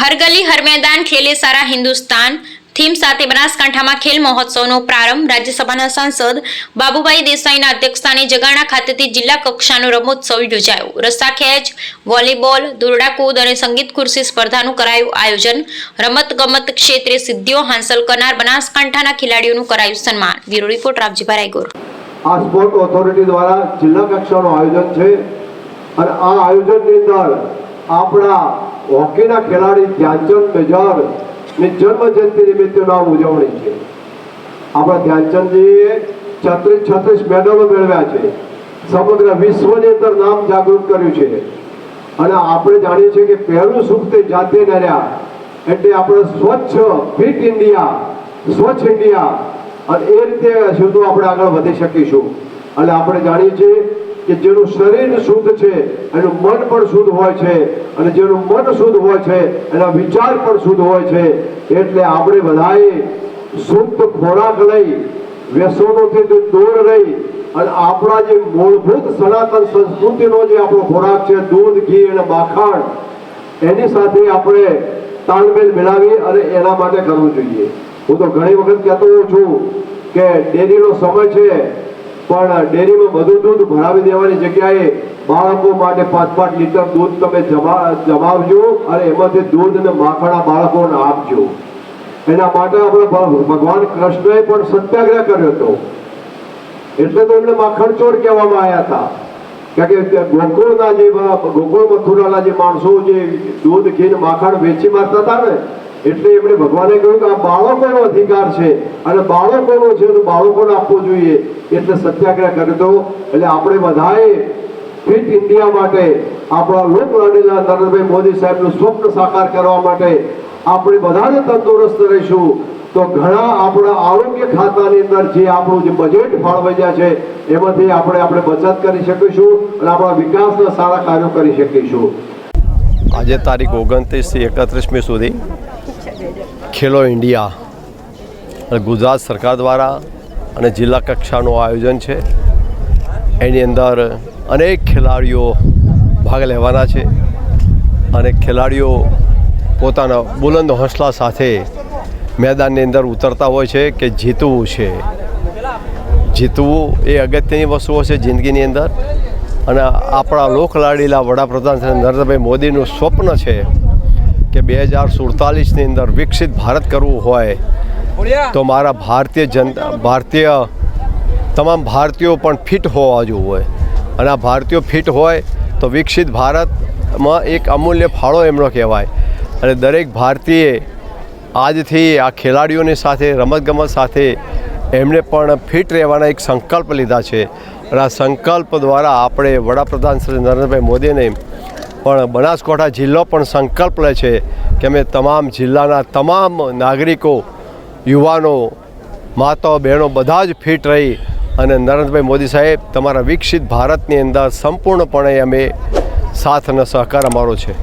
હર ગલી હર મેદાન ખેલે સારા હિન્દુસ્તાન થીમ સાથે બનાસકાંઠામાં ખેલ મહોત્સવનો પ્રારંભ રાજ્યસભાના સાંસદ બાબુભાઈ દેસાઈના અધ્યક્ષસ્થાને જગાણા ખાતેથી જિલ્લા કક્ષાનો રમોત્સવ યોજાયો. રસ્સાખેંચ વોલીબોલ દોરડાકૂદ અને સંગીત ખુરશી સ્પર્ધાનું કરાયું આયોજન. રમત ગમત ક્ષેત્રે સિદ્ધિઓ હાંસલ કરનાર બનાસકાંઠાના ખેલાડીઓનું કરાયું સન્માન. Bureau report, Ramjibhai Raygor. આ સ્પોર્ટ ઓથોરિટી દ્વારા જિલ્લા કક્ષાનું આયોજન છે. અને આ આયોજનની અંદર આપણા હોકીના ખેલાડી ધ્યાનચંદ મેજરની જન્મ જયંતિ નિમિત્તેનો ઉજવણી છે. આપણા ધ્યાનચંદજીએ છત્રીસ છત્રીસ મેડલો મેળવ્યા છે. સમગ્ર વિશ્વની અંદર નામ જાગૃત કર્યું છે. અને આપણે જાણીએ છીએ કે પહેલું સુખ તે જાતે નર્યા. એટલે આપણે સ્વચ્છ ફિટ ઇન્ડિયા, સ્વચ્છ ઇન્ડિયા. અને એ રીતે શુદ્ધ આપણે આગળ વધી શકીશું. અને આપણે જાણીએ છીએ કે જેનું શરીર શુદ્ધ છે, એનું મન પણ શુદ્ધ હોય છે, અને જેનું મન શુદ્ધ હોય છે, એના વિચાર પણ શુદ્ધ હોય છે, એટલે આપણે બધાએ શુદ્ધ ખોરાક લઈ, વ્યસનોથી દૂર રહી, અને આપણા જે મૂળભૂત સનાતન સંસ્કૃતિનો જે આપણો ખોરાક છે, દૂધ, ઘી અને માખણ, એની સાથે આપણે તાલમેલ મેળવી અને એના માટે કરવું જોઈએ. હું તો ઘણી વખત કહેતો હોઉં છું કે ડેરીનો સમય છે પણ ડેરીમાં બધું દૂધ ભરાવી દેવાની જગ્યાએ બાળકો માટે પાંચ પાંચ લીટર દૂધ તમે જમા, જમાવજો અને એમાંથી દૂધ અને માખણા બાળકોને આપજો. એના માટે આપણે ભગવાન કૃષ્ણએ પણ સત્યાગ્રહ કર્યો હતો. એટલે તો એમને માખણ ચોર કહેવામાં આવ્યા હતા. કારણ કે ગોકુળના જે ગોકુળ મથુરાના જે માણસો જે દૂધ ઘીને માખણ વેચી મારતા હતા ને એટલે એમણે ભગવાને કહ્યું કે આ બાળકોનો અધિકાર છે. અને બાળકોનો છે તો બાળકોને આપવો જોઈએ. એટલે સત્યાગ્રહ કરતો એટલે આપણે બધાએ ફિટ ઇન્ડિયા માટે આપણા લોક લાડીલા નરેન્દ્રભાઈ મોદી સાહેબનું સ્વપ્ન સાકાર કરવા માટે આપણે બધાને તંદુરસ્ત રહીશું. તો ઘણા આપણા આરોગ્ય ખાતાની અંદર જે આપણું જે બજેટ ફાળવાઈ છે, એમાંથી આપણે આપણે બચત કરી શકીશું અને આપણા વિકાસના સારા કાર્યો કરી શકીશું. આજે તારીખ ઓગણત્રીસથી એકત્રીસમી સુધી ખેલો ઇન્ડિયા ગુજરાત સરકાર દ્વારા અને જિલ્લા કક્ષાનું આયોજન છે. એની અંદર અનેક ખેલાડીઓ ભાગ લેવાના છે અને ખેલાડીઓ પોતાના બુલંદ હોંસલા સાથે મેદાનની અંદર ઉતરતા હોય છે કે જીતવું છે. જીતવું એ અગત્યની વસ્તુઓ છે જિંદગીની અંદર. અને આપણા લોકલાડીલા વડાપ્રધાન શ્રી નરેન્દ્રભાઈ મોદીનું સ્વપ્ન છે કે બે હજાર સુડતાલીસની અંદર વિકસિત ભારત કરવું હોય તો મારા ભારતીય જનતા ભારતીય તમામ ભારતીયો પણ ફિટ હોવા જોઈએ અને આ ભારતીયો ફિટ હોય તો વિકસિત ભારતમાં એક અમૂલ્ય ફાળો એમનો કહેવાય. અને દરેક ભારતીય આજથી આ ખેલાડીઓની સાથે રમતગમત સાથે એમણે પણ ફિટ રહેવાના એક સંકલ્પ લીધા છે. અને આ સંકલ્પ દ્વારા આપણે વડાપ્રધાન શ્રી નરેન્દ્રભાઈ મોદીને પણ બનાસકાંઠા જિલ્લો પણ સંકલ્પ લે છે કે અમે તમામ જિલ્લાના તમામ નાગરિકો, યુવાનો માતાઓ બહેનો બધા જ ફિટ રહી અને નરેન્દ્રભાઈ મોદી સાહેબ, તમારા વિકસિત ભારતની અંદર સંપૂર્ણપણે અમે સાથ અને સહકાર અમારો છે.